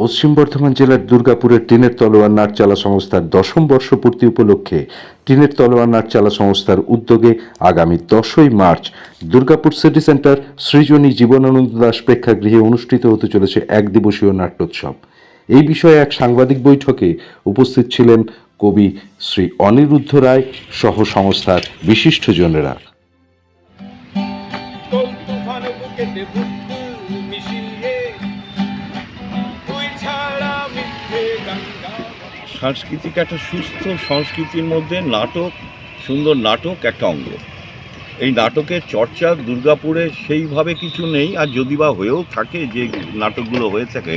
পশ্চিম বর্ধমান জেলার দুর্গাপুরের টিনের তলোয়ার নাটচালা সংস্থার দশম বর্ষপূর্তি উপলক্ষে টিনের তলোয়ার নাটচালা সংস্থার উদ্যোগে আগামী দশই March Durgapur city centre Srijani Jibanananda Das প্রেক্ষাগৃহে অনুষ্ঠিত হতে চলেছে এক দিবসীয় নাট্যোৎসব। এই বিষয়ে এক সাংবাদিক বৈঠকে উপস্থিত ছিলেন কবি শ্রী অনিরুদ্ধ রায় সহ সংস্থার বিশিষ্টজনেরা। মিশিয়ে সাংস্কৃতিক একটা সুস্থ সংস্কৃতির মধ্যে নাটক, সুন্দর নাটক একটা অঙ্গ। এই নাটকের চর্চা, দুর্গাপুরে সেইভাবে কিছু নেই, আর যদি বা হয়েও থাকে যে নাটকগুলো হয়ে থাকে,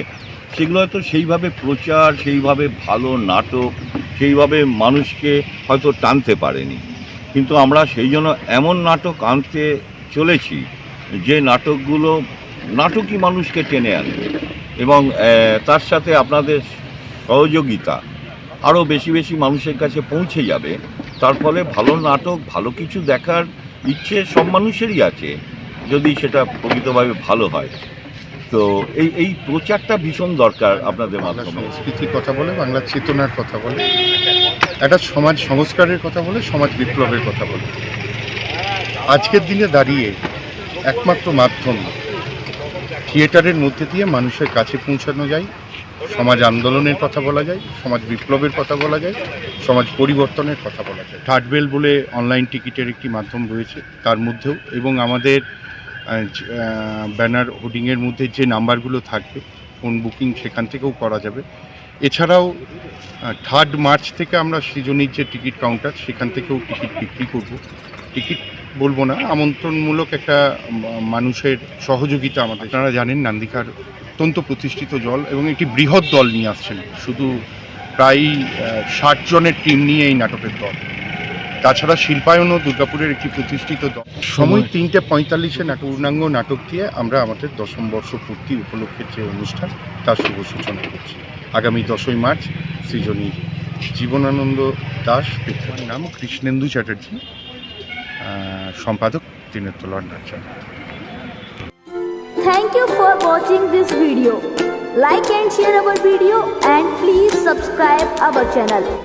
সেগুলো হয়তো সেইভাবে প্রচার, সেইভাবে ভালো নাটক, সেইভাবে মানুষকে হয়তো টানতে পারেনি। কিন্তু আমরা সেই জন্য এমন নাটক আনতে চলেছি, যে নাটকগুলো নাটকই মানুষকে টেনে আনবে এবং তার সাথে আপনাদের সহযোগিতা আরও বেশি বেশি মানুষের কাছে পৌঁছে যাবে। তার ফলে ভালো নাটক ভালো কিছু দেখার ইচ্ছে সব মানুষেরই আছে যদি সেটা প্রকৃতভাবে ভালো হয়। তো এই এই প্রচারটা ভীষণ দরকার আপনাদের বাংলা মাধ্যমে। সংস্কৃতির কথা বলে বাংলা চেতনার কথা বলে একটা সমাজ সংস্কারের কথা বলে সমাজ বিপ্লবের কথা বলে। আজকের দিনে দাঁড়িয়ে একমাত্র মাধ্যম থিয়েটারের মধ্যে দিয়ে মানুষের কাছে পৌঁছানো যায়। সমাজ আন্দোলনের কথা বলা যায়, সমাজ বিপ্লবের কথা বলা যায়, সমাজ পরিবর্তনের কথা বলা যায়। থার্ড বেল বলে অনলাইন টিকিটের একটি মাধ্যম রয়েছে তার মধ্যেও এবং আমাদের ব্যানার হোর্ডিংয়ের মধ্যে যে নাম্বারগুলো থাকবে ফোন বুকিং সেখান থেকেও করা যাবে। এছাড়াও থার্ড মার্চ থেকে আমরা সৃজনীর যে টিকিট কাউন্টার, সেখান থেকেও টিকিট বিক্রি করব। টিকিট বলব না, আমন্ত্রণমূলক একটা মানুষের সহযোগিতা আমাদের। আপনারা জানেন নান্দিকার অত্যন্ত প্রতিষ্ঠিত দল এবং একটি বৃহৎ দল নিয়ে আসছেন। শুধু প্রায় ষাট জনের টিম নিয়ে এই নাটকের দল। তাছাড়া শিল্পায়নও দুর্গাপুরের একটি প্রতিষ্ঠিত দল। সময় তিনটে পঁয়তাল্লিশে নাটক পূর্ণাঙ্গ নাটক দিয়ে আমরা আমাদের দশম বর্ষ পূর্তি উপলক্ষে যে অনুষ্ঠান তার শুভ সূচনা করছি। আগামী দশই মার্চ সৃজনীর জীবনানন্দ দাস পেক্ষার নাম কৃষ্ণেন্দু চ্যাটার্জি সম্পাদক দিনের তোলার নাচা Thank you for watching this video. Like and share our video and please subscribe our channel.